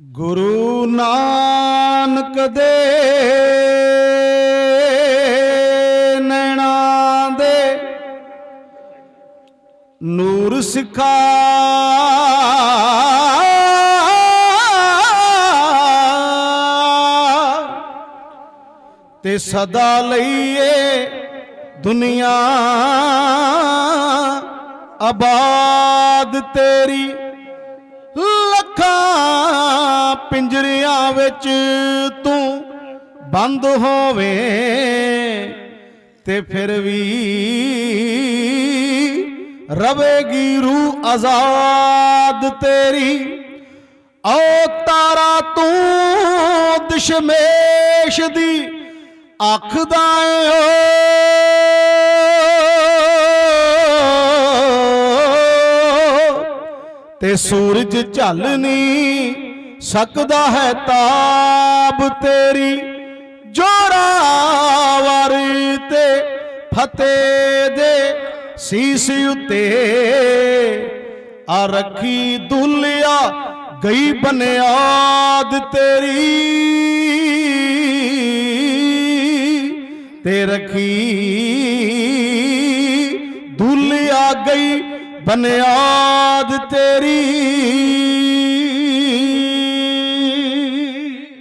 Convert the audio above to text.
ਗੁਰੂ ਨਾਨਕ ਦੇ ਨੈਣਾ ਦੇ ਨੂਰ ਸਿਖਾ ਤੇ ਸਦਾ ਲਈਏ ਦੁਨੀਆ ਆਬਾਦ ਤੇਰੀ ਲੱਖਾਂ ਪਿੰਜਰਿਆਂ ਵਿੱਚ ਤੂੰ ਬੰਦ ਹੋਵੇ ਤੇ ਫਿਰ ਵੀ ਰਵੇਗੀ ਰੂਹ ਆਜ਼ਾਦ ਤੇਰੀ। ਓ ਤਾਰਾ ਤੂੰ ਦਸ਼ਮੇਸ਼ ਦੀ ਅੱਖ ਦਾ ਓ ਤੇ ਸੂਰਜ ਝੱਲ ਸਕਦਾ ਹੈ ਤਾਬ ਤੇਰੀ ਜੋਰਾਵਰ ਤੇ ਫਤਿਹ ਦੇ ਸੀਸ ਉਤੇ। ਆ ਰੱਖੀ ਦੁਲਿਆ ਗਈ ਬਨਿਆਦ ਤੇਰੀ। ਤੇ ਰੱਖੀ ਦੁਲਿਆ ਗਈ ਬਨਿਆਦ ਤੇਰੀ।